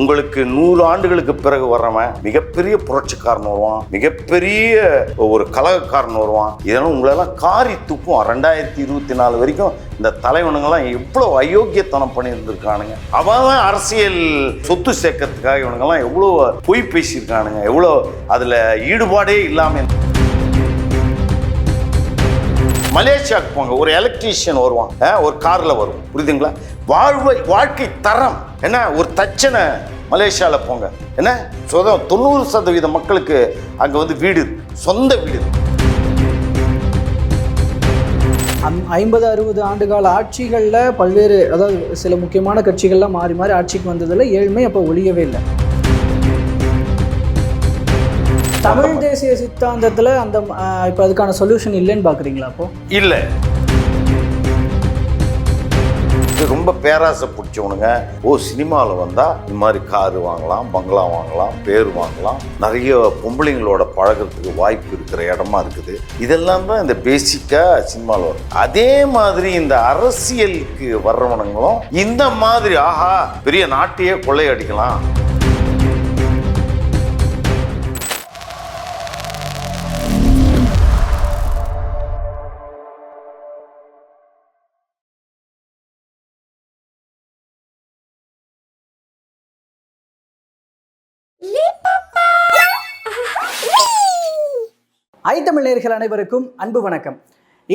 உங்களுக்கு நூறு ஆண்டுகளுக்கு பிறகு வர்றவன் மிகப்பெரிய புரட்சிக்காரன் வருவான் மிகப்பெரிய ஒரு கலகக்காரன் வருவான். இதெல்லாம் உங்களெல்லாம் காரி துப்பும் ரெண்டாயிரத்தி இருபத்தி நாலு வரைக்கும் இந்த தலைவனுங்கெல்லாம் எவ்வளோ அயோக்கியத்தனம் பண்ணியிருந்திருக்கானுங்க. அவன் அரசியல் சொத்து சேர்க்கறதுக்காக இவனுங்கெல்லாம் எவ்வளோ பொய் பேசியிருக்கானுங்க. எவ்வளோ அதில் ஈடுபாடே இல்லாமல் மலேசியாவுக்கு போங்க ஒரு எலக்ட்ரீஷியன் வருவான். ஒரு காரில் வரும். புரியுதுங்களா? வாழ்வை வாழ்க்கை தரம். என்ன? ஒரு தச்சனை மலேசியாவில் போங்க. என்ன? சொதம் தொண்ணூறு சதவீத மக்களுக்கு அங்கே வந்து வீடு சொந்த வீடு அம் ஐம்பது அறுபது ஆண்டுகால ஆட்சிகளில் பல்வேறு அதாவது சில முக்கியமான கட்சிகள்லாம் மாறி மாறி ஆட்சிக்கு வந்ததில் ஏழ்மை அப்போ ஒழியவே இல்லை. தமிழ் தேசிய சித்தாந்தத்தில் அந்த இப்போ அதுக்கான சொல்யூஷன் இல்லைன்னு பார்க்குறீங்களா அப்போ? இல்லை. இது ரொம்ப பேராசை பிடிச்சவனுங்க. ஓ சினிமாவில் வந்தால் இந்த மாதிரி காரு வாங்கலாம் பங்களா வாங்கலாம் பேர் வாங்கலாம். நிறைய பொம்பளைங்களோட பழகிறதுக்கு வாய்ப்பு இருக்கிற இடமா இருக்குது. இதெல்லாம் தான் இந்த பேசிக்காக சினிமாவில் வரும். அதே மாதிரி இந்த அரசியலுக்கு வர்றவனுங்களும் இந்த மாதிரி ஆஹா பெரிய நாட்டையே கொள்ளையடிக்கலாம். தமிழர்கள் தமிழ் அனைவருக்கும் அன்பு வணக்கம்.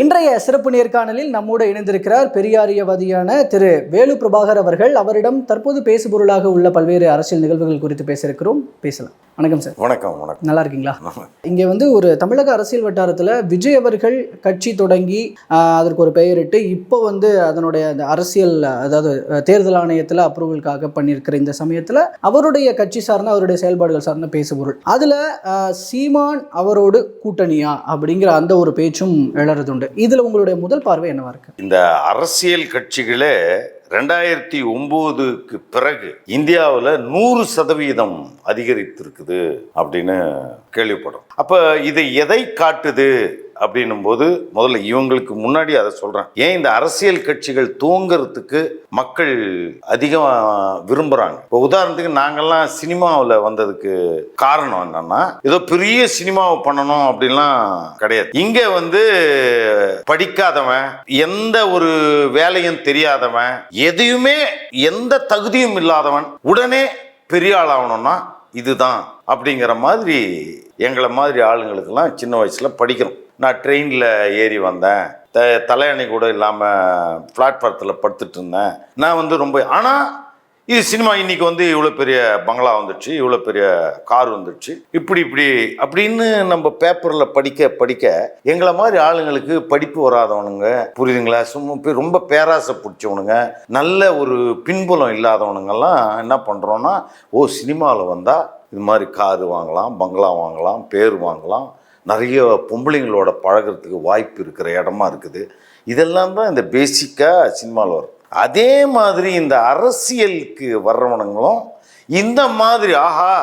இன்றைய சிறப்பு நேர்காணலில் நம்மோடு இணைந்திருக்கிறார் பெரியாரியவாதியான திரு வேலு பிரபாகர் அவர்கள். அவரிடம் தற்போது பேசுபொருளாக உள்ள பல்வேறு அரசியல் நிகழ்வுகள் குறித்து பேச இருக்கிறோம் பேசலாம். வணக்கம் சார். வணக்கம் வணக்கம். நல்லா இருக்கீங்களா? இங்கே வந்து ஒரு தமிழக அரசியல் வட்டாரத்தில் விஜய் அவர்கள் கட்சி தொடங்கி அதற்கு ஒரு பெயரிட்டு இப்போ வந்து அதனுடைய அரசியல் அதாவது தேர்தல் ஆணையத்தில் அப்ரூவலுக்காக பண்ணியிருக்கிற இந்த சமயத்தில் அவருடைய கட்சி சார்ந்த அவருடைய செயல்பாடுகள் சார்ந்த பேசுபொருள். அதில் சீமான் அவரோடு கூட்டணியா? அப்படிங்கிற அந்த ஒரு பேச்சும் எழறதுண்டு. இதில் உங்களுடைய முதல் பார்வை என்னவா இருக்கு? இந்த அரசியல் கட்சிகளே ரெண்டாயிரத்தி ஒம்போதுக்கு பிறகு இந்தியாவில் நூறு சதவீதம் அதிகரித்திருக்குது அப்படின்னு கேள்விப்படும். அப்போ இது எதை காட்டுது? அப்படின்னும் போது முதல்ல இவங்களுக்கு முன்னாடி அதை சொல்கிறேன் ஏன் இந்த அரசியல் கட்சிகள் தூங்கிறதுக்கு மக்கள் அதிகம் விரும்புகிறாங்க இப்போ உதாரணத்துக்கு நாங்கள்லாம் சினிமாவில் வந்ததுக்கு காரணம் என்னன்னா ஏதோ பெரிய சினிமாவை பண்ணணும் அப்படின்லாம் கிடையாது. இங்கே வந்து படிக்காதவன் எந்த ஒரு வேலையும் தெரியாதவன் எதையுமே எந்த தகுதியும் இல்லாதவன் உடனே பெரிய ஆள் ஆகணும்னா இதுதான் அப்படிங்கிற மாதிரி எங்களை மாதிரி ஆளுங்களுக்கெல்லாம் சின்ன வயசில் படிக்கிறோம். நான் ட்ரெயினில் ஏறி வந்தேன். த தலையணை கூட இல்லாமல் பிளாட்ஃபாரத்தில் படுத்துட்டு இருந்தேன் நான் வந்து ரொம்ப ஆனால் இது சினிமா இன்றைக்கி வந்து இவ்வளோ பெரிய பங்களா வந்துடுச்சு இவ்வளோ பெரிய கார் வந்துடுச்சு இப்படி இப்படி அப்படின்னு நம்ம பேப்பரில் படிக்க படிக்க எங்களை மாதிரி ஆளுங்களுக்கு படிப்பு வராதவனுங்க புரியுதுங்களா? சும்மா போய் ரொம்ப பேராசை பிடிச்சவனுங்க நல்ல ஒரு பின்புலம் இல்லாதவனுங்கெல்லாம் என்ன பண்ணுறோன்னா ஓ சினிமாவில் வந்தால் இது மாதிரி காரு வாங்கலாம் பங்களா வாங்கலாம் பேர் வாங்கலாம் நிறைய பொம்பளைங்களோட பழகிறதுக்கு வாய்ப்பு இருக்கிற இடமா இருக்குது. இதெல்லாம் தான் இந்த பேசிக்காக சினிமாவில் வரும். அதே மாதிரி இந்த அரசியலுக்கு வர்றவனுங்களும் இந்த மாதிரி ஆஹா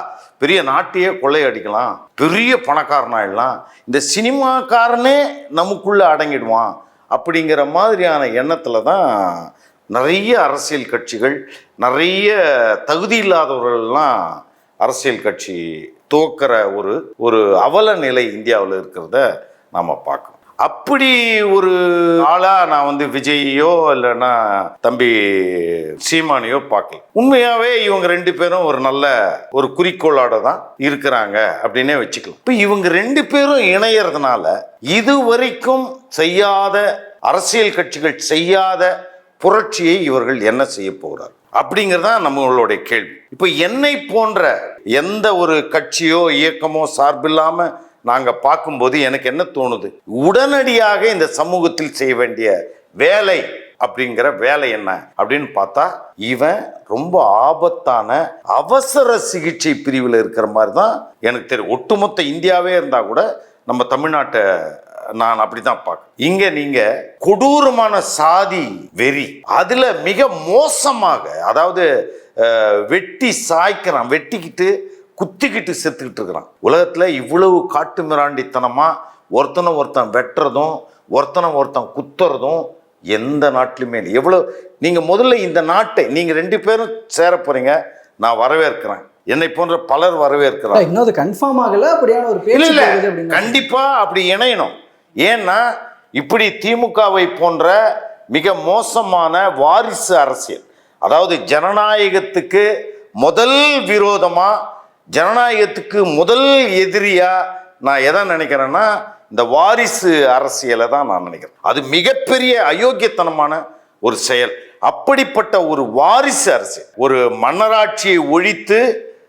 பெரிய நாட்டையே கொள்ளையடிக்கலாம் பெரிய பணக்காரனாயிடலாம் இந்த சினிமாக்காரனே நமக்குள்ளே அடங்கிடுவான் அப்படிங்கிற மாதிரியான எண்ணத்தில் தான் நிறைய அரசியல் கட்சிகள் நிறைய தகுதி இல்லாதவர்கள்லாம் அரசியல் கட்சி துவக்கிற ஒரு ஒரு அவல நிலை இந்தியாவில் இருக்கிறத நாம் பார்க்கணும். அப்படி ஒரு ஆளா நான் வந்து விஜயையோ இல்லைன்னா தம்பி சீமானியோ பார்க்கல உண்மையாவே இவங்க ரெண்டு பேரும் ஒரு நல்ல ஒரு குறிக்கோளோட தான் இருக்கிறாங்க அப்படின்னே வச்சுக்கலாம். இப்போ இவங்க ரெண்டு பேரும் இணையறதுனால இதுவரைக்கும் செய்யாத அரசியல் கட்சிகள் செய்யாத புரட்சியை இவர்கள் என்ன செய்ய போகிறார்? அப்படிங்கிறதான் நம்மளுடைய கேள்வி. இப்போ என்னை போன்ற எந்த ஒரு கட்சியோ இயக்கமோ சார்பில்லாம நாங்க பார்க்கும்போது எனக்கு என்ன தோணுது? உடனடியாக இந்த சமூகத்தில் செய்ய வேண்டிய வேலை அப்படிங்கிற வேலை என்ன அப்படின்னு பார்த்தா இவன் ரொம்ப ஆபத்தான அவசர சிகிச்சை பிரிவில் இருக்கிற மாதிரி தான் எனக்கு தெரியும். ஒட்டுமொத்த இந்தியாவே இருந்தால் கூட நம்ம தமிழ்நாட்டை நான் அப்படிதான் பார்க்க இங்க நீங்க கொடூரமான சாதி வெறி அதுல மிக மோசமாக அதாவது வெட்டி சாய்க்கிறான் வெட்டிக்கிட்டு குத்திக்கிட்டு செத்துக்கிட்டு இருக்கிறான். உலகத்துல இவ்வளவு காட்டு மிராண்டித்தனமா ஒருத்தனை ஒருத்தன் வெட்டுறதும் ஒருத்தனை ஒருத்தன் குத்துறதும் எந்த நாட்டிலுமே இல்லை. எவ்வளோ நீங்கள் முதல்ல இந்த நாட்டை நீங்கள் ரெண்டு பேரும் சேர போகிறீங்க நான் வரவேற்கிறேன். என்னை போன்ற பலர் வரவேற்கிறார். இன்னும் அது கன்ஃபார்ம் ஆகல அப்படியான ஒரு கண்டிப்பா அப்படி இணையணும். ஏன்னா இப்படி திமுகவை போன்ற மிக மோசமான வாரிசு அரசியல் அதாவது ஜனநாயகத்துக்கு முதல் விரோதமாக ஜனநாயகத்துக்கு முதல் எதிரியாக நான் எதை நினைக்கிறேன்னா இந்த வாரிசு அரசியலை தான் நான் நினைக்கிறேன். அது மிகப்பெரிய அயோக்கியத்தனமான ஒரு செயல். அப்படிப்பட்ட ஒரு வாரிசு அரசியல் ஒரு மன்னராட்சியை ஒழித்து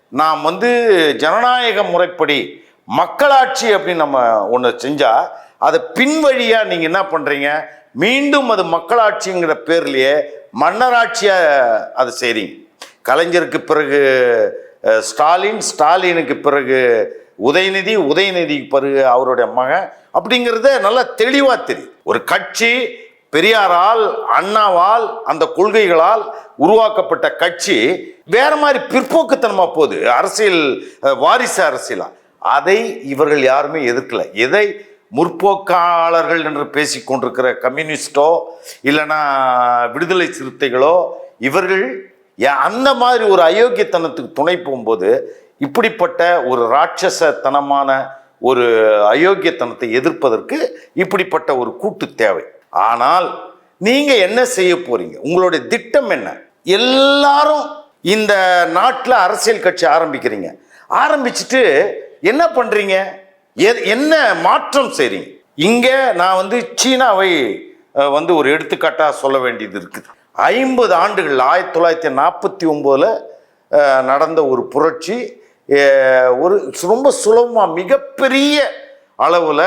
நாம் வந்து ஜனநாயக முறைப்படி மக்களாட்சி அப்படின்னு நம்ம ஒன்று செஞ்சால் அதை பின்வழியாக நீங்கள் என்ன பண்ணுறீங்க மீண்டும் அது மக்களாட்சிங்கிற பேர்லேயே மன்னராட்சியாக அதை செய்கிறீங்க கலைஞருக்கு பிறகு ஸ்டாலின் ஸ்டாலினுக்கு பிறகு உதயநிதி உதயநிதிக்கு பிறகு அவருடைய மகன் அப்படிங்கிறத நல்லா தெளிவாக தெரியும் ஒரு கட்சி பெரியாரால் அண்ணாவால் அந்த கொள்கைகளால் உருவாக்கப்பட்ட கட்சி வேற மாதிரி பிற்போக்குத்தனமா போகுது. அரசியல் வாரிசு அரசியலா. அதை இவர்கள் யாருமே எதிர்க்கல. எதை முற்போக்காளர்கள் என்று பேசிக்கொண்டிருக்கிற கம்யூனிஸ்டோ இல்லைன்னா விடுதலை சிறுத்தைகளோ இவர்கள் அந்த மாதிரி ஒரு அயோக்கியத்தனத்துக்கு துணை போகும்போது இப்படிப்பட்ட ஒரு ராட்சசத்தனமான ஒரு அயோக்கியத்தனத்தை எதிர்ப்பதற்கு இப்படிப்பட்ட ஒரு கூட்டு தேவை. ஆனால் நீங்க என்ன செய்ய போறீங்க? உங்களுடைய திட்டம் என்ன? எல்லாரும் இந்த நாட்டில் அரசியல் கட்சி ஆரம்பிக்கிறீங்க. ஆரம்பிச்சுட்டு என்ன பண்றீங்க? என்ன மாற்றம் சரி? இங்கே நான் வந்து சீனாவை வந்து ஒரு எடுத்துக்காட்டாக சொல்ல வேண்டியது இருக்குது. ஐம்பது ஆண்டுகள் ஆயிரத்தி தொள்ளாயிரத்தி நாற்பத்தி ஒம்போதில் நடந்த ஒரு புரட்சி ஒரு ரொம்ப சுலபமாக மிகப்பெரிய அளவில்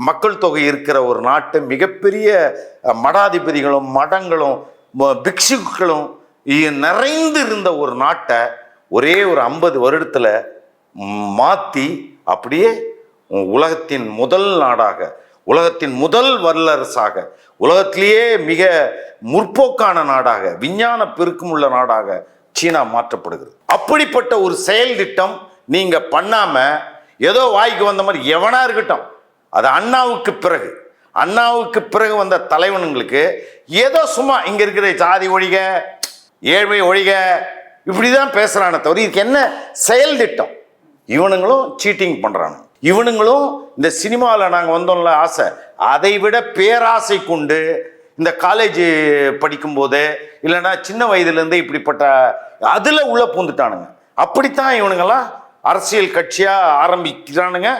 மக்கள் தொகை இருக்கிற ஒரு நாட்டு மிகப்பெரிய மடாதிபதிகளும் மடங்களும் ம- பிக்ஷுக்களும் இ- நிறைந்து இருந்த ஒரு நாட்டை ஒரே ஒரு ஐம்பது வருடத்தில் மாற்றி அப்படியே உலகத்தின் முதல் நாடாக உலகத்தின் முதல் வல்லரசாக உலகத்திலேயே மிக முற்போக்கான நாடாக விஞ்ஞான பெருக்கமுள்ள நாடாக சீனா மாற்றப்படுகிறது. அப்படிப்பட்ட ஒரு செயல் திட்டம் நீங்க பண்ணாம ஏதோ வாய்க்கு வந்த மாதிரி எவனா இருக்கட்டும் அது அண்ணாவுக்கு பிறகு அண்ணாவுக்கு பிறகு வந்த தலைவனுங்களுக்கு ஏதோ சும்மா இங்க இருக்கிற ஜாதி ஒழிக ஏழ்மை ஒழிக இப்படிதான் பேசுகிறானே தவிர இதுக்கு என்ன செயல் திட்டம்? இவனுங்களும் சீட்டிங் பண்றானுங்க. இவனுங்களும் இந்த சினிமாவில் நாங்கள் வந்தோம்ல ஆசை. அதை விட பேராசை கொண்டு இந்த காலேஜ் படிக்கும்போது இல்லைன்னா சின்ன வயதுலேருந்தே இப்படிப்பட்ட அதில் உள்ள பூந்துட்டானுங்க அப்படித்தான் இவனுங்கெல்லாம் அரசியல் கட்சியாக ஆரம்பிக்கிறானுங்க.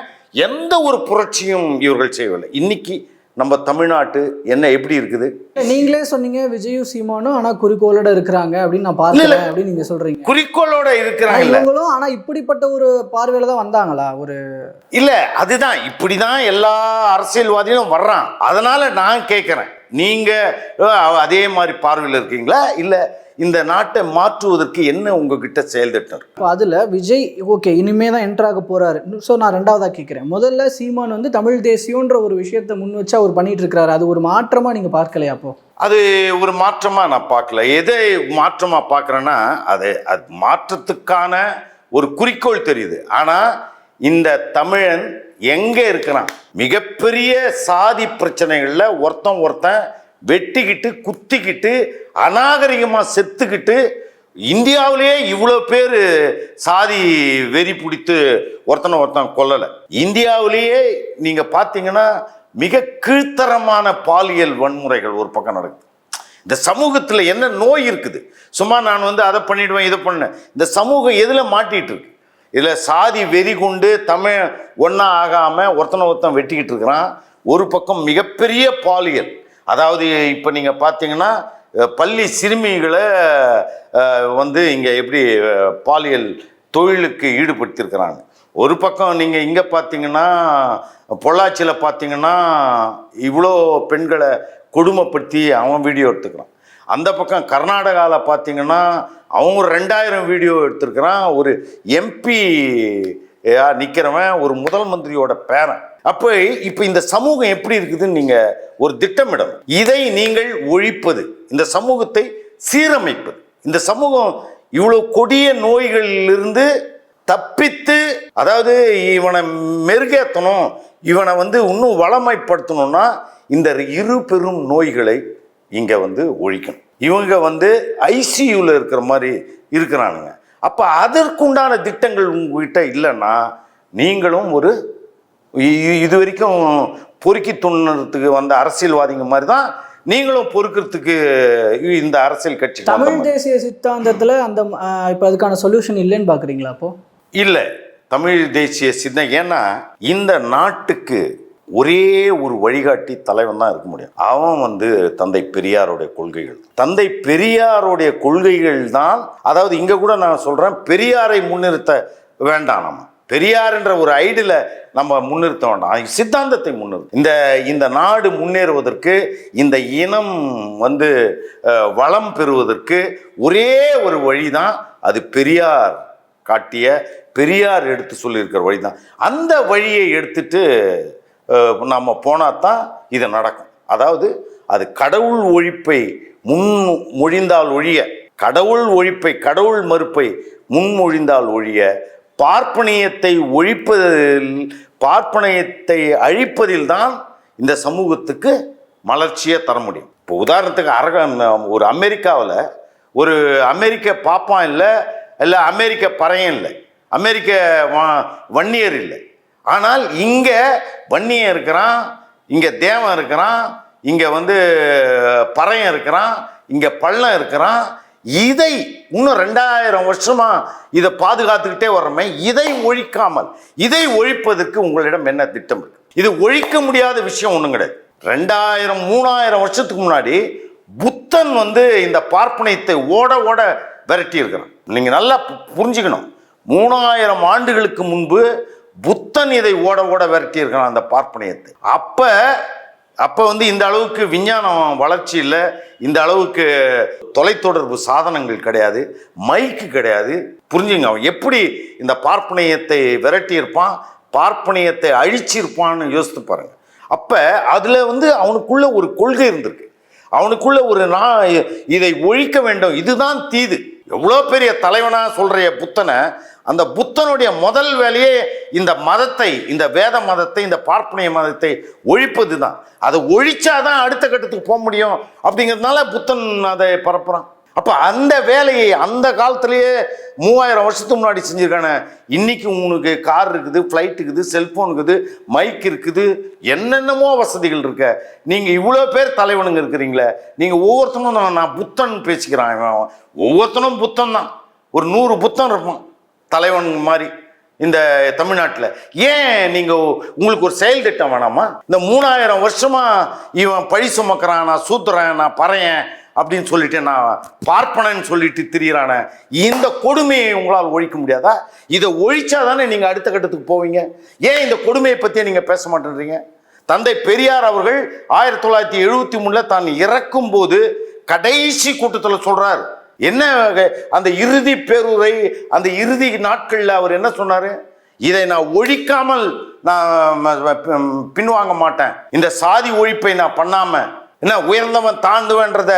எந்த ஒரு புரட்சியும் இவர்கள் செய்யவில்லை. இன்னைக்கு நம்ம தமிழ்நாட்டு என்ன எப்படி இருக்குது? நீங்களே சொன்னீங்க விஜயும் சீமானும் ஆனா குறிக்கோளோட இருக்கிறாங்க அப்படின்னு நான் பார்க்கிறேன் அப்படின்னு நீங்க சொல்றீங்க. குறிக்கோளோட ஆனா இருக்கிறாங்கல்ல இவங்களும் ஆனா இப்படிப்பட்ட ஒரு பார்வையில தான் வந்தாங்களா? ஒரு இல்ல அதுதான். இப்படிதான் எல்லா அரசியல்வாதிகளும் வர்றான். அதனால நான் கேட்கிறேன் நீங்க அதே மாதிரி பார்வையில் இருக்கீங்களா? இல்ல இந்த நாட்டை மாற்றுவதற்கு என்ன உங்ககிட்ட செயல் திட்டம்? இப்போ அதில் விஜய் ஓகே இனிமே தான் என்ட்ரு ஆக போறாரு. ஸோ நான் ரெண்டாவதாக கேட்குறேன் முதல்ல சீமான் வந்து தமிழ் தேசியன்ற ஒரு விஷயத்தை முன் வச்சு அவர் பண்ணிட்டு இருக்கிறாரு. அது ஒரு மாற்றமா நீங்க பார்க்கலையா அப்போ? அது ஒரு மாற்றமா நான் பார்க்கல. எதை மாற்றமா பார்க்கறேன்னா அது அது மாற்றத்துக்கான ஒரு குறிக்கோள் தெரியுது. ஆனா இந்த தமிழன் எங்க இருக்கிறான்? மிகப்பெரிய சாதி பிரச்சனைகள்ல ஒருத்தன் ஒருத்தன் வெட்டிக்கிட்டு குத்திக்கிட்டு அநாகரிகமாக செத்துக்கிட்டு இந்தியாவிலேயே இவ்வளோ பேர் சாதி வெறி பிடித்து ஒருத்தனை ஒருத்தன் கொல்லலை. இந்தியாவிலேயே நீங்கள் பார்த்தீங்கன்னா மிக கீழ்த்தரமான பாலியல் வன்முறைகள் ஒரு பக்கம் நடக்குது. இந்த சமூகத்தில் என்ன நோய் இருக்குது? சும்மா நான் வந்து அதை பண்ணிடுவேன் இதை பண்ணேன் இந்த சமூகம் எதில் மாட்டிகிட்டு இருக்கு? இதில் சாதி வெறி கொண்டு தமிழ் ஒன்றா ஆகாமல் ஒருத்தனை ஒருத்தன் வெட்டிக்கிட்டு இருக்கிறான். ஒரு பக்கம் மிகப்பெரிய பாலியல். அதாவது இப்போ நீங்கள் பார்த்தீங்கன்னா பள்ளி சிறுமிகளை வந்து இங்கே எப்படி பாலியல் தொழிலுக்கு ஈடுபடுத்தியிருக்கிறாங்க. ஒரு பக்கம் நீங்கள் இங்கே பார்த்தீங்கன்னா பொள்ளாச்சியில் பார்த்தீங்கன்னா இவ்வளோ பெண்களை கொடுமைப்படுத்தி அவன் வீடியோ எடுத்துக்கிறான். அந்த பக்கம் கர்நாடகாவில் பார்த்தீங்கன்னா அவங்க ரெண்டாயிரம் வீடியோ எடுத்திருக்கிறான். ஒரு எம்பி நிற்கிறவன் ஒரு முதல் மந்திரியோட பேரன். அப்போ இப்போ இந்த சமூகம் எப்படி இருக்குதுன்னு நீங்கள் ஒரு திட்டமிடணும். இதை நீங்கள் ஒழிப்பது இந்த சமூகத்தை சீரமைப்பது. இந்த சமூகம் இவ்வளோ கொடிய நோய்களிலிருந்து தப்பித்து அதாவது இவனை மெருகேற்றணும் இவனை வந்து இன்னும் வளமைப்படுத்தணும்னா இந்த இரு பெரும் நோய்களை இங்கே வந்து ஒழிக்கணும். இவங்க வந்து ஐசியூவில் இருக்கிற மாதிரி இருக்கிறானுங்க. அப்போ அதற்குண்டான திட்டங்கள் உங்ககிட்ட இல்லைன்னா நீங்களும் ஒரு இது வரைக்கும் பொறுக்கி துண்ணுறதுக்கு வந்த அரசியல்வாதிங்க மாதிரி தான் நீங்களும் பொறுக்கிறதுக்கு இந்த அரசியல் கட்சி தமிழ் தேசிய சித்தாந்தத்துல அந்த இப்ப அதுக்கான சொல்யூஷன் இல்லைன்னு பாக்குறீங்களா அப்போ? இல்லை. தமிழ் தேசிய சிந்தனை ஏன்னா இந்த நாட்டுக்கு ஒரே ஒரு வழிகாட்டி தலைவன் தான் இருக்க முடியும். அவன் வந்து தந்தை பெரியாருடைய கொள்கைகள். தந்தை பெரியாருடைய கொள்கைகள் தான் அதாவது இங்க கூட நான் சொல்றேன் பெரியாரை முன்னிறுத்த வேண்டாம் நம்ம. பெரியார் என்ற ஒரு ஐடியில் நம்ம முன்னிறுத்த வேண்டாம் சித்தாந்தத்தை முன்னிறுத்த இந்த இந்த நாடு முன்னேறுவதற்கு இந்த இனம் வந்து வளம் பெறுவதற்கு ஒரே ஒரு வழி தான் அது பெரியார் காட்டிய பெரியார் எடுத்து சொல்லியிருக்கிற வழி தான் அந்த வழியை எடுத்துட்டு நம்ம போனால் தான் இது நடக்கும். அதாவது அது கடவுள் ஒழிப்பை முன் மொழிந்தால் ஒழிய கடவுள் ஒழிப்பை கடவுள் மறுப்பை முன்மொழிந்தால் ஒழிய பார்ப்பனியத்தை ஒழிப்பதில் பார்ப்பனியத்தை அழிப்பதில் தான் இந்த சமூகத்துக்கு மலர்ச்சியை தர முடியும். இப்போ உதாரணத்துக்கு அரக ஒரு அமெரிக்காவில் ஒரு அமெரிக்க பாப்பான் இல்லை இல்லை அமெரிக்க பறையன் இல்லை அமெரிக்க வ- வன்னியர் இல்லை. ஆனால் இங்கே வன்னியன் இருக்கிறான் இங்கே தேவன் இருக்கிறான் இங்கே வந்து பறையன் இருக்கிறான் இங்கே பள்ளம் இருக்கிறான் இதை இன்னும் ரெண்டாயிரம் வருஷமா இதை பாதுகாத்துக்கிட்டே வர்றோமே இதை ஒழிக்காமல் இதை ஒழிப்பதற்கு உங்களிடம் என்ன திட்டம் இருக்கு? இது ஒழிக்க முடியாத விஷயம் ஒன்றும் கிடையாது. ரெண்டாயிரம் மூணாயிரம் வருஷத்துக்கு முன்னாடி புத்தன் வந்து இந்த பார்ப்பனையத்தை ஓட ஓட விரட்டி இருக்கிறான். நீங்க நல்லா புரிஞ்சுக்கணும். மூணாயிரம் ஆண்டுகளுக்கு முன்பு புத்தன் இதை ஓட ஓட விரட்டி இருக்கிறான் அந்த பார்ப்பனையத்தை அப்ப அப்போ வந்து இந்த அளவுக்கு விஞ்ஞானம் வளர்ச்சி இல்லை. இந்த அளவுக்கு தொலைத்தொடர்பு சாதனங்கள் கிடையாது. மைக்கு கிடையாது. புரிஞ்சுங்க அவன் எப்படி இந்த பார்ப்பனியத்தை விரட்டியிருப்பான் பார்ப்பனையத்தை பார்ப்பனியத்தை அழிச்சிருப்பான்னு யோசித்து பாருங்கள் அப்போ அதில் வந்து அவனுக்குள்ள ஒரு கொள்கை இருந்திருக்கு. அவனுக்குள்ள ஒரு நான் இதை ஒழிக்க வேண்டும். இதுதான் தீது. எவ்வளோ பெரிய தலைவனாக சொல்கிற புத்தனை அந்த புத்தனுடைய முதல் வேலையே இந்த மதத்தை இந்த வேத மதத்தை இந்த பார்ப்பனிய மதத்தை ஒழிப்பது தான் அதை ஒழிச்சாதான் அடுத்த கட்டத்துக்கு போக முடியும். அப்படிங்கிறதுனால புத்தன் அதை பரப்புகிறான் அப்போ அந்த வேலையை அந்த காலத்திலேயே மூவாயிரம் வருஷத்துக்கு முன்னாடி செஞ்சுருக்கானே. இன்னைக்கு உனக்கு கார் இருக்குது ஃப்ளைட் இருக்குது செல்ஃபோன் இருக்குது மைக் இருக்குது என்னென்னமோ வசதிகள் இருக்க. நீங்கள் இவ்வளோ பேர் தலைவனுங்க இருக்கிறீங்களே. நீங்கள் ஒவ்வொருத்தனும் நான் நான் புத்தன் பேசிக்கிறான் ஒவ்வொருத்தனும் புத்தன் தான். ஒரு நூறு புத்தன் இருப்பான் தலைவன் மாதிரி இந்த தமிழ்நாட்டில். ஏன் நீங்கள் உங்களுக்கு ஒரு செயல் திட்டம் வேணாமா? இந்த மூணாயிரம் வருஷமா இவன் பழி சுமக்கிறான் நான் சூத்துறேன் நான் பறையன் அப்படின்னு சொல்லிட்டு நான் பார்ப்பனன்னு சொல்லிட்டு திரியிறானே. இந்த கொடுமையை உங்களால் ஒழிக்க முடியாதா? இதை ஒழிச்சா தானே நீங்கள் அடுத்த கட்டத்துக்கு போவீங்க? ஏன் இந்த கொடுமையை பற்றியே நீங்கள் பேச மாட்டேன்றீங்க? தந்தை பெரியார் அவர்கள் ஆயிரத்தி தொள்ளாயிரத்தி எழுபத்தி மூணில் தான் இறக்கும் போது கடைசி கூட்டத்தில் சொல்கிறார் என்ன அந்த இறுதி பேருரை அந்த இறுதி நாட்களில் அவர் என்ன சொன்னார்? இதை நான் ஒழிக்காமல் நான் பின்வாங்க மாட்டேன். இந்த சாதி ஒழிப்பை நான் பண்ணாமல் என்ன உயர்ந்தவன் தாழ்ந்தவன்றத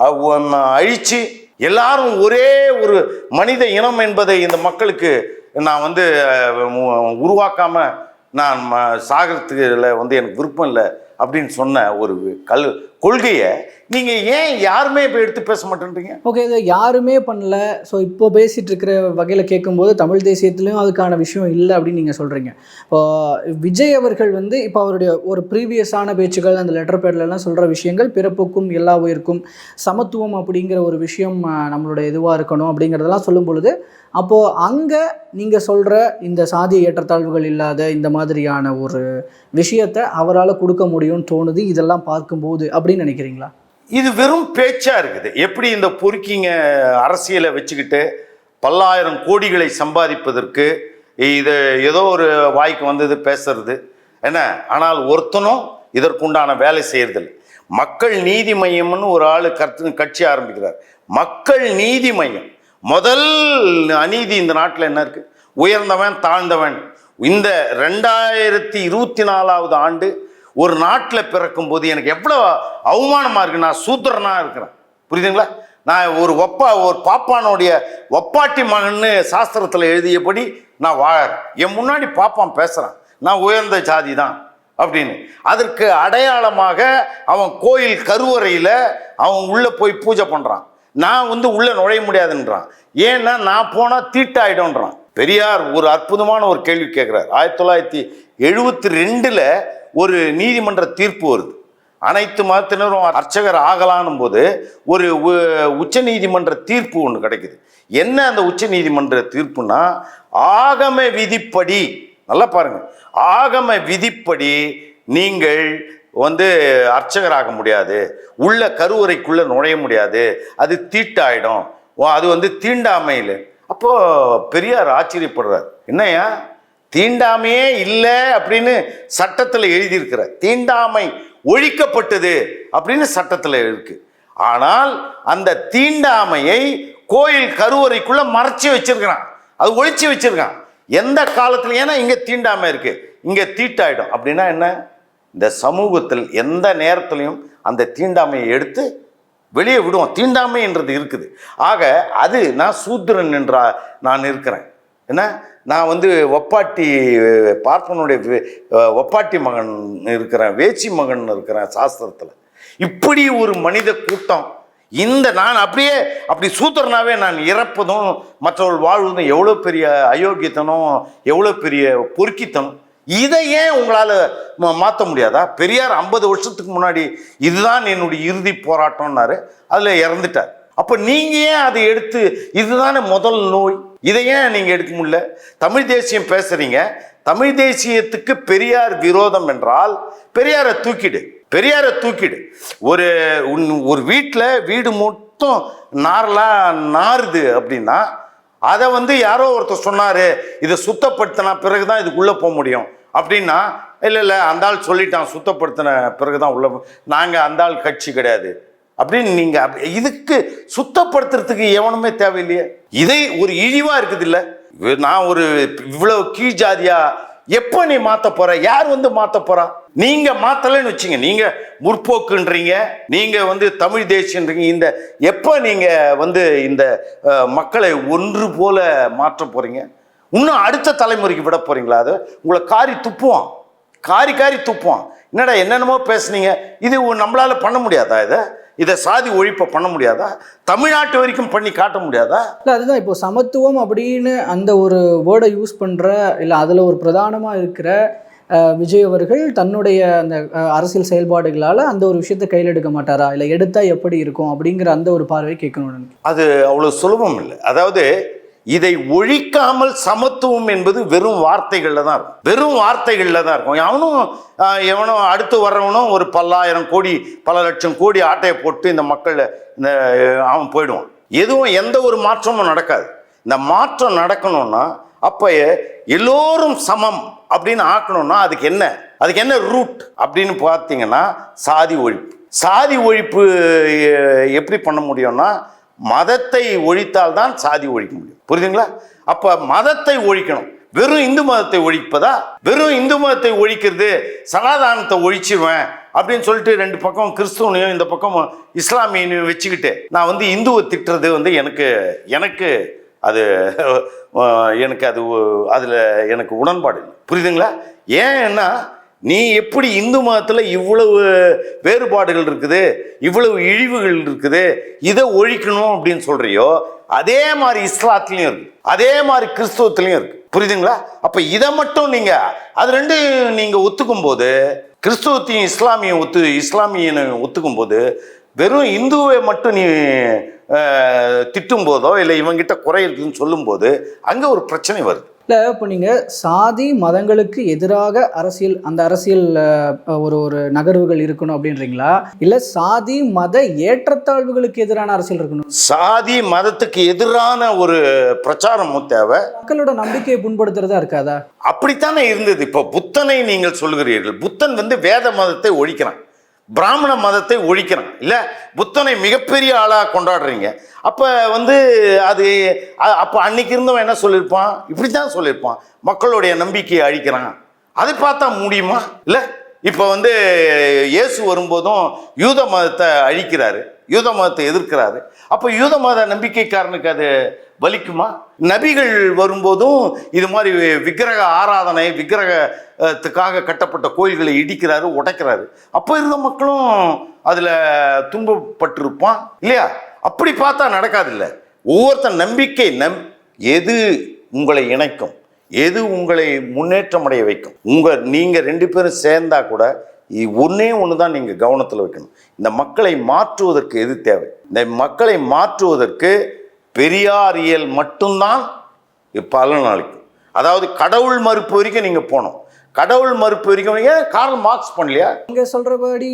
அழித்து உம், எல்லாரும் ஒரே ஒரு மனித இனம் என்பதை இந்த மக்களுக்கு நான் வந்து உருவாக்காமல் உருவாக்காம நான் ம- வந்து எனக்கு விருப்பம் இல்லை அப்படின்னு சொன்ன ஒரு கல் கொள்கையை நீங்கள் ஏன் யாருமே இப்போ எடுத்து பேச மாட்டேன்றீங்க? ஓகே இதை யாருமே பண்ணல. ஸோ இப்போ பேசிகிட்டு இருக்கிற வகையில் கேட்கும்போது தமிழ் தேசியத்துலேயும் அதுக்கான விஷயம் இல்லை அப்படின்னு நீங்கள் சொல்கிறீங்க இப்போ விஜய் அவர்கள் வந்து இப்போ அவருடைய ஒரு ப்ரீவியஸான பேச்சுகள் அந்த லெட்டர் பேர்லலாம் சொல்கிற விஷயங்கள் பிறப்புக்கும் எல்லா உயிருக்கும் சமத்துவம் அப்படிங்கிற ஒரு விஷயம் நம்மளுடைய நம்மளோட இதுவாக இருக்கணும் அப்படிங்கிறதெல்லாம் சொல்லும் பொழுது அப்போது அங்கே நீங்கள் சொல்கிற இந்த சாதிய ஏற்றத்தாழ்வுகள் இல்லாத இந்த மாதிரியான ஒரு விஷயத்தை அவரால் கொடுக்க முடியும்னு தோணுது. இதெல்லாம் பார்க்கும்போது அப்படி அப்படின்னு நினைக்கிறீங்களா? இது வெறும் பேச்சா இருக்குது. எப்படி இந்த பொறுக்கிங்க அரசியலை வச்சுக்கிட்டு பல்லாயிரம் கோடிகளை சம்பாதிப்பதற்கு இது ஏதோ ஒரு வாய்க்கு வந்தது பேசுறது. என்ன? ஆனால் ஒருத்தனும் இதற்குண்டான வேலை செய்யறதில்லை. மக்கள் நீதி மையம்னு ஒரு ஆள் கருத்து கட்சி ஆரம்பிக்கிறார். மக்கள் நீதி மையம் முதல் அநீதி இந்த நாட்டில் என்ன இருக்கு? உயர்ந்தவன் தாழ்ந்தவன். இந்த ரெண்டாயிரத்தி இருபத்தி நாலாவது ஆண்டு ஒரு நாட்டில் பிறக்கும்போது எனக்கு எவ்வளோ அவமானமாக இருக்கு நான் சூத்திரனாக இருக்கிறேன். புரியுதுங்களா? நான் ஒரு ஒப்பா ஒரு பாப்பானுடைய ஒப்பாட்டி மகன்னு சாஸ்திரத்தில் எழுதியபடி நான் வாழறேன். என் முன்னாடி பாப்பான் பேசுகிறான் நான் உயர்ந்த ஜாதி தான் அப்படின்னு. அதற்கு அடையாளமாக அவன் கோயில் கருவறையில் அவன் உள்ளே போய் பூஜை பண்ணுறான் நான் வந்து உள்ளே நுழைய முடியாதுன்றான். ஏன்னா நான் போனால் தீட்டாயிடும்ன்றான். பெரியார் ஒரு அற்புதமான ஒரு கேள்வி கேட்குறார் ஆயிரத்தி தொள்ளாயிரத்தி எழுபத்தி ரெண்டில் ஒரு நீதிமன்ற தீர்ப்பு வருது. அனைத்து மதத்தினரும் அர்ச்சகர் ஆகலானும் போது ஒரு உச்ச நீதிமன்ற தீர்ப்பு ஒன்று கிடைக்குது. என்ன அந்த உச்ச நீதிமன்ற தீர்ப்புனா ஆகம விதிப்படி நல்லா பாருங்க. ஆகம விதிப்படி நீங்கள் வந்து அர்ச்சகராக முடியாது. உள்ள கருவறைக்குள்ள நுழைய முடியாது. அது தீட்டாயிடும். ஓ, அது வந்து தீண்டாமையில். அப்போ பெரியார் ஆச்சரியப்படுறார். என்னையா தீண்டாமையே இல்லை அப்படின்னு சட்டத்தில் எழுதியிருக்கிற. தீண்டாமை ஒழிக்கப்பட்டது அப்படின்னு சட்டத்தில் இருக்கு. ஆனால் அந்த தீண்டாமையை கோயில் கருவறைக்குள்ள மறைச்சி வச்சிருக்கிறான். அது ஒழிச்சு வச்சிருக்கான். எந்த காலத்துல? ஏன்னா இங்க தீண்டாமை இருக்கு. இங்க தீட்டாயிடும். அப்படின்னா என்ன? இந்த சமூகத்தில் எந்த நேரத்திலையும் அந்த தீண்டாமையை எடுத்து வெளியே விடுவோம். தீண்டாமைன்றது இருக்குது. ஆக அது நான் சூத்திரன் என்றா நான் இருக்கிறேன். என்ன? நான் வந்து ஒப்பாட்டி பார்ப்பனுடைய வே- ஒப்பாட்டி மகன் இருக்கிறேன் வேச்சி மகன் இருக்கிறேன் சாஸ்திரத்தில். இப்படி ஒரு மனித கூட்டம் இந்த நான் அப்படியே அப்படி சூத்திரனாவே நான் இறப்பதும் மற்றவர்கள் வாழ்வதும் எவ்வளோ பெரிய அயோக்கியத்தனம் எவ்வளோ பெரிய பொறுக்கித்தனம் இதை ஏன் உங்களால் மாற்ற முடியாதா? பெரியார் ஐம்பது வருஷத்துக்கு முன்னாடி இதுதான் என்னுடைய இறுதி போராட்டம்னாரு அதில் இறந்துட்டார். அப்போ நீங்கள் ஏன் அதை எடுத்து இதுதானே முதல் நோய்? இதை ஏன் நீங்கள் எடுக்க முடியல? தமிழ் தேசியம் பேசுறீங்க. தமிழ் தேசியத்துக்கு பெரியார் விரோதம் என்றால் பெரியாரை தூக்கிடு. பெரியாரை தூக்கிடு. ஒரு உன்- ஒரு வீட்டில் வீடு மொத்தம் நார்லாம் நாறுது அப்படின்னா அதை வந்து யாரோ ஒருத்தர் சொன்னார் இதை சுத்தப்படுத்தின பிறகு தான் இதுக்குள்ளே போக முடியும். அப்படின்னா இல்லை இல்லை அந்த ஆள் சொல்லிட்டான் சுத்தப்படுத்தின பிறகு தான் உள்ள நாங்கள் அந்த ஆள் கட்சி கிடையாது. அப்படின்னு நீங்கள் அப்படி இதுக்கு சுத்தப்படுத்துறதுக்கு எவனுமே தேவையில்லையே. இதை ஒரு இழிவாக இருக்குது இல்லை நான் ஒரு இவ்வளவு கீழ் ஜாதியா எப்போ நீ மாற்ற போற? யார் வந்து மாற்ற போறா? நீங்க மாத்தலன்னு வச்சுங்க. நீங்க முற்போக்குன்றீங்க. நீங்க வந்து தமிழ் தேசியன்றீங்க. இந்த எப்போ நீங்க வந்து இந்த மக்களை ஒன்று போல மாற்ற போறீங்க? இன்னும் அடுத்த தலைமுறைக்கு விட போறீங்களா அது? உங்களை காரி துப்புவான். காரி காரி துப்புவான். என்னடா என்னென்னமோ பேசுனீங்க. இது நம்மளால பண்ண முடியாதா இதை? இதை சாதி ஒழிப்பை பண்ண முடியாதா? தமிழ்நாட்டு வரைக்கும் பண்ணி காட்ட முடியாதா? இல்லை அதுதான். இப்போ சமத்துவம் அப்படின்னு அந்த ஒரு வேர்டை யூஸ் பண்ணுற இல்லை அதில் ஒரு பிரதானமாக இருக்கிற விஜய் அவர்கள் தன்னுடைய அந்த அரசியல் செயல்பாடுகளால் அந்த ஒரு விஷயத்தை கையில் எடுக்க மாட்டாரா? இல்லை எடுத்தால் எப்படி இருக்கும்? அப்படிங்கிற அந்த ஒரு பார்வை கேட்கணும் எனக்கு அது அவ்வளோ சுலபம் இல்லை. அதாவது இதை ஒழிக்காமல் சமத்துவம் என்பது வெறும் வார்த்தைகளில் தான் இருக்கும். வெறும் வார்த்தைகளில் தான் இருக்கும். அவனும் எவனோ எவனும் அடுத்து வர்றவனும் ஒரு பல்லாயிரம் கோடி பல லட்சம் கோடி ஆட்டையை போட்டு இந்த மக்கள் இந்த அவன் போயிடுவான். எதுவும் எந்த ஒரு மாற்றமும் நடக்காது. இந்த மாற்றம் நடக்கணும்னா அப்போ எல்லோரும் சமம் அப்படின்னு ஆக்கணும்னா அதுக்கு என்ன? அதுக்கு என்ன ரூட் அப்படின்னு பார்த்தீங்கன்னா சாதி ஒழிப்பு. சாதி ஒழிப்பு எப்படி பண்ண முடியும்னா மதத்தை ஒழித்தால் தான் சாதி ஒழிக்க முடியும். புரியுதுங்களா? அப்போ மதத்தை ஒழிக்கணும். வெறும் இந்து மதத்தை ஒழிப்பதா? வெறும் இந்து மதத்தை ஒழிக்கிறது சனாதானத்தை ஒழிச்சிருவேன் அப்படின்னு சொல்லிட்டு ரெண்டு பக்கம் கிறிஸ்துவனையும் இந்த பக்கம் இஸ்லாமியனையும் வச்சுக்கிட்டு நான் வந்து இந்துவை திட்டுறது வந்து எனக்கு எனக்கு அது எனக்கு அது அதில் எனக்கு உடன்பாடு இல்லை. புரியுதுங்களா? ஏன்னா நீ எப்படி இந்து மதத்தில் இவ்வளவு வேறுபாடுகள் இருக்குது இவ்வளவு இழிவுகள் இருக்குது இதை ஒழிக்கணும் அப்படின்னு சொல்றியோ அதே மாதிரி இஸ்லாத்துலேயும் இருக்கு. அதே மாதிரி கிறிஸ்துவத்துலேயும் இருக்கு. புரியுதுங்களா? அப்போ இதை மட்டும் நீங்கள் அது ரெண்டு நீங்கள் ஒத்துக்கும் போது கிறிஸ்துவத்தையும் இஸ்லாமியும் ஒத்து இஸ்லாமியனை ஒத்துக்கும் போது வெறும் இந்துவை மட்டும் நீ திட்டும் போதோ இல்லை இவங்கிட்ட குறை இருக்குதுன்னு சொல்லும்போது அங்கே ஒரு பிரச்சனை வருது. இல்லை இப்போ நீங்கள் சாதி மதங்களுக்கு எதிராக அரசியல் அந்த அரசியல் ஒரு ஒரு நகர்வுகள் இருக்கணும் அப்படின்றீங்களா? இல்லை சாதி மத ஏற்றத்தாழ்வுகளுக்கு எதிரான அரசியல் இருக்கணும்? சாதி மதத்துக்கு எதிரான ஒரு பிரச்சாரமும் தேவை. மக்களோட நம்பிக்கையை புண்படுத்துறதா இருக்காதா? அப்படித்தானே இருந்தது. இப்போ புத்தனை நீங்கள் சொல்கிறீர்கள் புத்தன் வந்து வேத மதத்தை ஒழிக்கிறான். பிராமண மதத்தை ஒழிக்கிறான் இல்லை புத்தனை மிகப்பெரிய ஆளாக கொண்டாடுறீங்க. அப்போ வந்து அது அப்போ அன்னைக்கு இருந்தவன் என்ன சொல்லியிருப்பான் இப்படி தான் சொல்லியிருப்பான் மக்களுடைய நம்பிக்கையை அழிக்கிறான். அதை பார்த்தா முடியுமா? இல்லை இப்போ வந்து இயேசு வரும்போதும் யூத மதத்தை அழிக்கிறாரு. யூத மதத்தை எதிர்க்கிறாரு. அப்போ யூத மத நம்பிக்கைக்காரனுக்கு அது வலிக்குமா? நபிகள் வரும்போதும் இது மாதிரி விக்கிரக ஆராதனை விக்கிரகத்துக்காக கட்டப்பட்ட கோயில்களை இடிக்கிறாரு உடைக்கிறாரு. அப்போ இருந்த மக்களும் அதில் துன்பப்பட்டிருப்பான் இல்லையா? அப்படி பார்த்தா நடக்காது இல்லை ஒவ்வொருத்தன் நம்பிக்கை நம் எது உங்களை இணைக்கும்? எது உங்களை முன்னேற்றம் அடைய வைக்கும்? உங்கள் நீங்கள் ரெண்டு பேரும் சேர்ந்தா கூட ஒன்றே ஒன்று தான் நீங்கள் கவனத்தில் வைக்கணும். இந்த மக்களை மாற்றுவதற்கு எது தேவை? இந்த மக்களை மாற்றுவதற்கு பெரியாரியல் மட்டும்தான் பலன் அளிக்கும் அதாவது கடவுள் மறுப்பு வரைக்கும் நீங்க போகணும் கடவுள் மறுப்பு வரைக்கும் ஏன் கார்ல் மார்க்ஸ் பண்ணலையா இங்க சொல்றபடி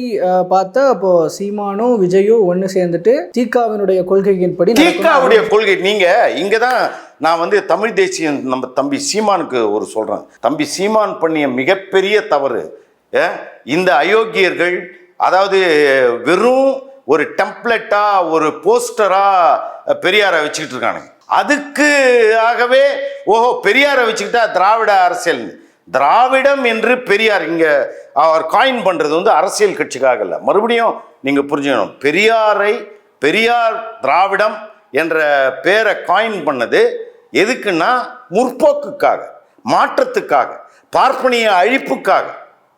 பார்த்தா அப்போ சீமானும் விஜயும் ஒண்ணு சேர்ந்துட்டு தீகாவினுடைய கொள்கையின்படி நடக்கணும். தீக்காவுடைய கொள்கை நீங்க இங்க தான் நான் வந்து தமிழ் தேசியம் நம்ம தம்பி சீமானுக்கு ஒரு சொல்றேன் தம்பி சீமான் பண்ணிய மிகப்பெரிய தவறு? இந்த அயோக்கியர்கள் அதாவது வெறும் ஒரு டெம்ப்ளெட்டா ஒரு போஸ்டரா பெரியாரை வச்சுக்கிட்டு இருக்கானுங்க. அதுக்கு ஆகவே ஓஹோ பெரியாரை வச்சுக்கிட்டா திராவிட அரசியல். திராவிடம் என்று பெரியார் இங்க அவர் காயின் பண்றது வந்து அரசியல் கட்சிக்காக இல்லை. மறுபடியும் நீங்க புரிஞ்சுக்கணும். பெரியாரை பெரியார் திராவிடம் என்ற பேரை காயின் பண்ணது எதுக்குன்னா முற்போக்குக்காக மாற்றத்துக்காக பார்ப்பனிய அழிப்புக்காக.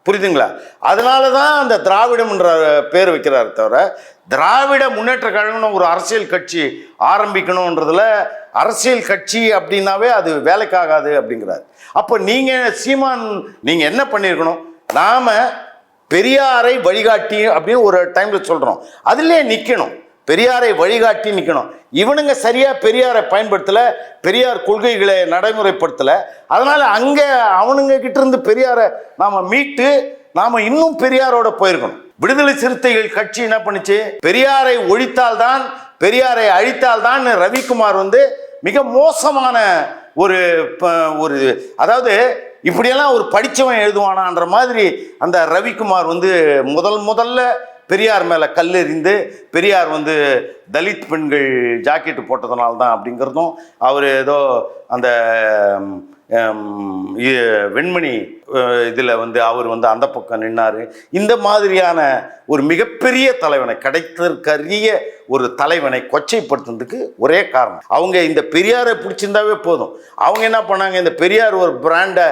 புரியுதுங்களா? அதனால தான் அந்த திராவிடம்ன்ற பேர் வைக்கிறார் தவிர திராவிட முன்னேற்ற கழகம்னு ஒரு அரசியல் கட்சி ஆரம்பிக்கணுன்றதுல அரசியல் கட்சி அப்படின்னாவே அது வேலைக்காகாது அப்படிங்கிறார். அப்போ நீங்கள் சீமான் நீங்கள் என்ன பண்ணியிருக்கணும் நாம் பெரியாரை வழிகாட்டி அப்படின்னு ஒரு டைமில் சொல்கிறோம் அதிலே நிற்கணும் பெரியாரை வழிகாட்டி நிற்கணும் இவனுங்க சரியாக பெரியாரை பயன்படுத்தல பெரியார் கொள்கைகளை நடைமுறைப்படுத்தல. அதனால அங்கே அவனுங்க கிட்ட இருந்து பெரியாரை நாம மீட்டு நாம இன்னும் பெரியாரோட போயிருக்கணும். விடுதலை சிறுத்தைகள் கட்சி என்ன பண்ணுச்சு? பெரியாரை ஒழித்தால்தான் பெரியாரை அழித்தால்தான் ரவிக்குமார் வந்து மிக மோசமான ஒரு ப- ஒரு அதாவது இப்படியெல்லாம் ஒரு படித்தவன் எழுதுவானான்ற மாதிரி அந்த ரவிக்குமார் வந்து முதல் முதல்ல பெரியார் மேலே கல்லெறிந்து பெரியார் வந்து தலித் பெண்கள் ஜாக்கெட்டு போட்டதுனால தான் அப்படிங்கிறதும் அவர் ஏதோ அந்த வெண்மணி இதில் வந்து அவர் வந்து அந்த பக்கம் நின்னார். இந்த மாதிரியான ஒரு மிகப்பெரிய தலைவனை கிடைத்தற்கரிய ஒரு தலைவனை கொச்சைப்படுத்துறதுக்கு ஒரே காரணம். அவங்க இந்த பெரியாரை பிடிச்சிருந்தாவே போதும். அவங்க என்ன பண்ணாங்க இந்த பெரியார் ஒரு பிராண்டை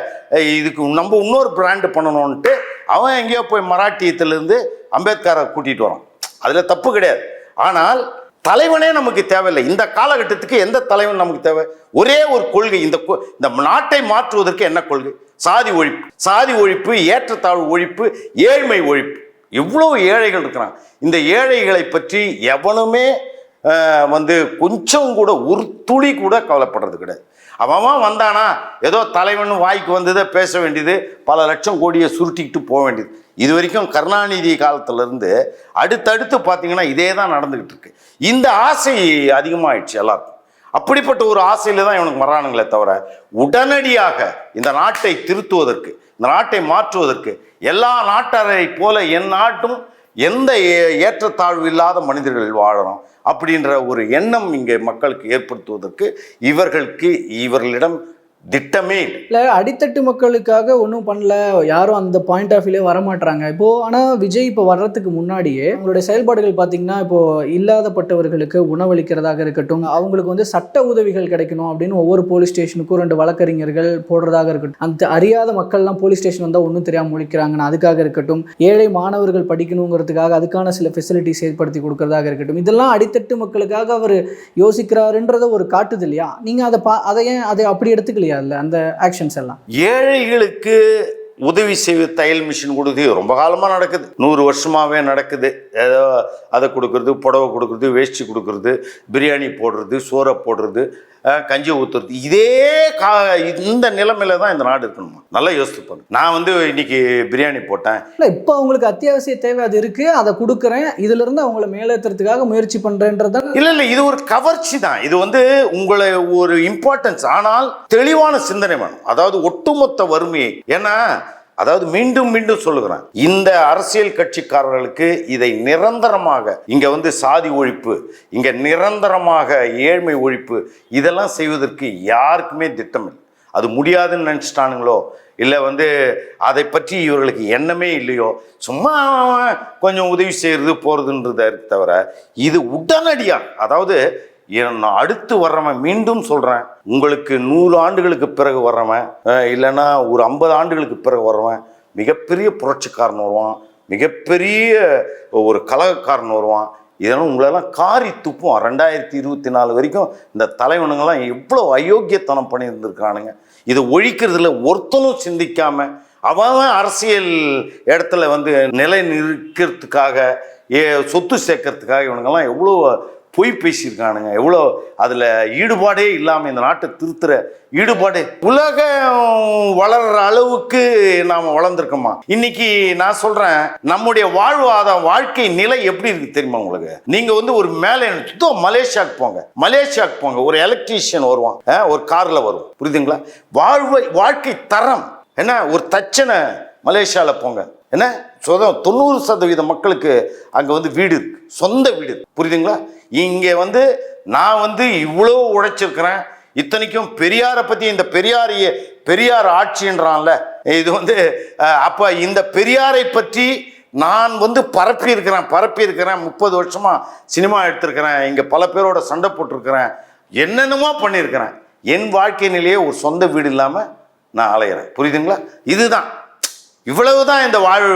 இதுக்கு நம்ம இன்னொரு பிராண்டு பண்ணணும்ன்ட்டு அவன் எங்கேயோ போய் மராட்டியத்திலேருந்து அம்பேத்கரை கூட்டிகிட்டு வரான். அதில் தப்பு கிடையாது. ஆனால் தலைவனே நமக்கு தேவையில்லை. இந்த காலகட்டத்துக்கு எந்த தலைவன் நமக்கு தேவை? ஒரே ஒரு கொள்கை. இந்த கொ- இந்த நாட்டை மாற்றுவதற்கு என்ன கொள்கை? சாதி ஒழிப்பு. சாதி ஒழிப்பு ஏற்றத்தாழ்வு ஒழிப்பு ஏழ்மை ஒழிப்பு. எவ்வளோ ஏழைகள் இருக்கிறான். இந்த ஏழைகளை பற்றி எவனுமே வந்து கொஞ்சம் கூட ஒரு துளி கூட கவலைப்படுறது கிடையாது. அவன் வந்தானா ஏதோ தலைவன் வாய்க்கு வந்ததை பேச வேண்டியது பல லட்சம் கோடியை சுருட்டிக்கிட்டு போக வேண்டியது. இது வரைக்கும் கருணாநிதி காலத்திலேருந்து அடுத்தடுத்து பார்த்தீங்கன்னா இதே தான் நடந்துக்கிட்டு இருக்கு. இந்த ஆசை அதிகமாயிடுச்சு எல்லாருக்கும். அப்படிப்பட்ட ஒரு ஆசையில் தான் இவனுக்கு மறானுங்களே தவிர உடனடியாக இந்த நாட்டை திருத்துவதற்கு இந்த நாட்டை மாற்றுவதற்கு எல்லா நாட்டாரை போல என் நாட்டும் எந்த ஏ- ஏற்றத்தாழ்வு இல்லாத மனிதர்கள் வாழணும் அப்படின்ற ஒரு எண்ணம் இங்கே மக்களுக்கு ஏற்படுத்துவதற்கு இவர்களுக்கு இவர்களிடம் திட்டமே இல்லை அடித்தட்டு மக்களுக்காக ஒன்றும் பண்ணல. யாரும் அந்த பாயிண்ட் ஆஃப் வியூலே வரமாட்டாங்க இப்போ ஆனால் விஜய் இப்போ வர்றதுக்கு முன்னாடியே அவங்களுடைய செயல்பாடுகள் பார்த்தீங்கன்னா இப்போ இல்லாதப்பட்டவர்களுக்கு உணவளிக்கிறதாக இருக்கட்டும் அவங்களுக்கு வந்து சட்ட உதவிகள் கிடைக்கணும் அப்படின்னு ஒவ்வொரு போலீஸ் ஸ்டேஷனுக்கும் ரெண்டு வழக்கறிஞர்கள் போடுறதாக இருக்கட்டும். அந்த அறியாத மக்கள்லாம் போலீஸ் ஸ்டேஷன் வந்தால் ஒன்றும் தெரியாமல் முழிக்கிறாங்கன்னு அதுக்காக இருக்கட்டும் ஏழை மாணவர்கள் படிக்கணுங்கிறதுக்காக அதுக்கான சில ஃபெசிலிட்டிஸ் ஏற்படுத்தி கொடுக்கறதாக இருக்கட்டும். இதெல்லாம் அடித்தட்டு மக்களுக்காக அவர் யோசிக்கிறாருன்றத ஒரு காட்டுது இல்லையா? நீங்கள் அதை பா அதை ஏன் அதை அப்படி எடுத்துக்கலையா? இல்லை அந்த ஆக்ஷன்ஸ் எல்லாம். ஏழைகளுக்கு உதவி செய்வது தையல் மிஷின் கொடுக்குது ரொம்ப காலமாக நடக்குது. நூறு வருஷமாகவே நடக்குது. ஏதோ அதை கொடுக்குறது புடவை கொடுக்குறது வேஷ்டி கொடுக்குறது பிரியாணி போடுறது சோறை போடுறது கஞ்சி ஊற்றுறது இதே கா இந்த நிலைமையில தான் இந்த நாடு இருக்கணுமா? நல்லா யோசித்து பாருங்க. நான் வந்து இன்னைக்கு பிரியாணி போட்டேன். இல்லை இப்போ அவங்களுக்கு அத்தியாவசிய தேவை அது இருக்கு அதை கொடுக்குறேன். இதுல இருந்து அவங்கள மேலேற்றுறதுக்காக முயற்சி பண்றேன்றதான் இல்ல இல்ல இது ஒரு கவர்ச்சி தான். இது வந்து உங்களை ஒரு இம்பார்ட்டன்ஸ் ஆனால் தெளிவான சிந்தனை வேணும். அதாவது ஒட்டுமொத்த வறுமையை. ஏன்னா அதாவது மீண்டும் மீண்டும் சொல்லுகிறேன். இந்த அரசியல் கட்சிக்காரர்களுக்கு இதை நிரந்தரமாக இங்க வந்து சாதி ஒழிப்பு இங்க நிரந்தரமாக ஏழ்மை ஒழிப்பு இதெல்லாம் செய்வதற்கு யாருக்குமே திட்டமில்லை. அது முடியாதுன்னு நினச்சிட்டானுங்களோ? இல்லை வந்து அதை பற்றி இவர்களுக்கு எண்ணமே இல்லையோ? சும்மா கொஞ்சம் உதவி செய்கிறது போகிறதுன்றதை தவிர இது உடனடியாக அதாவது நான் அடுத்து வர்றவன் மீண்டும் சொல்கிறேன் உங்களுக்கு நூறு ஆண்டுகளுக்கு பிறகு வர்றவன் இல்லைன்னா ஒரு ஐம்பது ஆண்டுகளுக்கு பிறகு வர்றவன் மிகப்பெரிய புரட்சிக்காரன் வருவான் மிகப்பெரிய ஒரு கலகக்காரன் வருவான். இதெல்லாம் உங்களெல்லாம் காரி துப்பும் ரெண்டாயிரத்தி இருபத்தி நாலு வரைக்கும் இந்த தலைவனுங்கெல்லாம் எவ்வளோ அயோக்கியத்தனம் பண்ணியிருந்துருக்கானுங்க இதை ஒழிக்கிறதுல ஒருத்தனும் சிந்திக்காமல் அவன் அவன் அரசியல் இடத்துல வந்து நிலை நிற்கிறதுக்காக ஏ சொத்து சேர்க்கறதுக்காக இவனுங்கெல்லாம் எவ்வளோ பொய் பேசியிருக்கானுங்க. எவ்வளோ அதில் ஈடுபாடே இல்லாமல் இந்த நாட்டை திருத்துற ஈடுபாடு. உலகம் வளர்கிற அளவுக்கு நாம் வளர்ந்துருக்கோமா? இன்னைக்கு நான் சொல்கிறேன் நம்முடைய வாழ்வாதாரம் வாழ்க்கை நிலை எப்படி இருக்குது தெரியுமா உங்களுக்கு? நீங்கள் வந்து ஒரு மேலே சுத்தம் மலேசியாவுக்கு போங்க. மலேசியாவுக்கு போங்க. ஒரு எலக்ட்ரீஷியன் வருவான். ஆ, ஒரு காரில் வரும் புரியுதுங்களா? வாழ்வை வாழ்க்கை தரம். என்ன? ஒரு தச்சனை மலேசியாவில் போங்க. என்ன? சொதம் தொண்ணூறு சதவீத மக்களுக்கு அங்கே வந்து வீடு இருக்கு. சொந்த வீடு இருக்கு. புரியுதுங்களா? இங்கே வந்து நான் வந்து இவ்வளோ உழைச்சிருக்கிறேன். இத்தனைக்கும் பெரியாரை பற்றி இந்த பெரியாரிய பெரியார் ஆட்சின்றான்ல. இது வந்து அப்போ இந்த பெரியாரை பற்றி நான் வந்து பரப்பி இருக்கிறேன் பரப்பி இருக்கிறேன். முப்பது வருஷமாக சினிமா எடுத்திருக்கிறேன். இங்கே பல பேரோட சண்டை போட்டிருக்கிறேன். என்னென்னமோ பண்ணியிருக்கிறேன். என் வாழ்க்கை நிலையே ஒரு சொந்த வீடு இல்லாமல் நான் அலையிறேன். புரியுதுங்களா? இதுதான். இவ்வளவுதான் இந்த வாழ்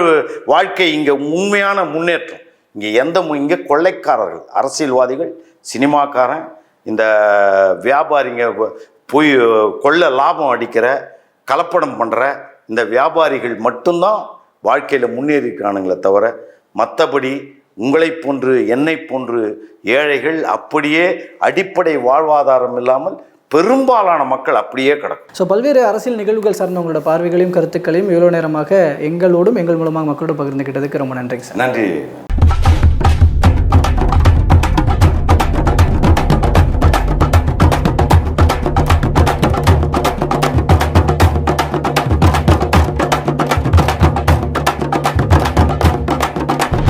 வாழ்க்கை இங்கே உண்மையான முன்னேற்றம். இங்கே எந்த மு- இங்கே கொள்ளைக்காரர்கள் அரசியல்வாதிகள் சினிமாக்காரன் இந்த வியாபாரிங்க போய் கொள்ள லாபம் அடிக்கிற கலப்படம் பண்ணுற இந்த வியாபாரிகள் மட்டும்தான் வாழ்க்கையில் முன்னேறிக்கானுங்களே தவிர மற்றபடி உங்களைப் போன்று என்னை போன்று ஏழைகள் அப்படியே அடிப்படை வாழ்வாதாரம் இல்லாமல் பெரும்பாலான மக்கள் அப்படியே கிடக்கும். ஸோ பல்வேறு அரசியல் நிகழ்வுகள் சார்ந்த உங்களோட பார்வைகளையும் கருத்துக்களையும் இவ்வளோ நேரமாக எங்களோடும் எங்கள் மூலமாக மக்களோடு பகிர்ந்துக்கிட்டதுக்கு ரொம்ப நன்றிங்க சார். நன்றி.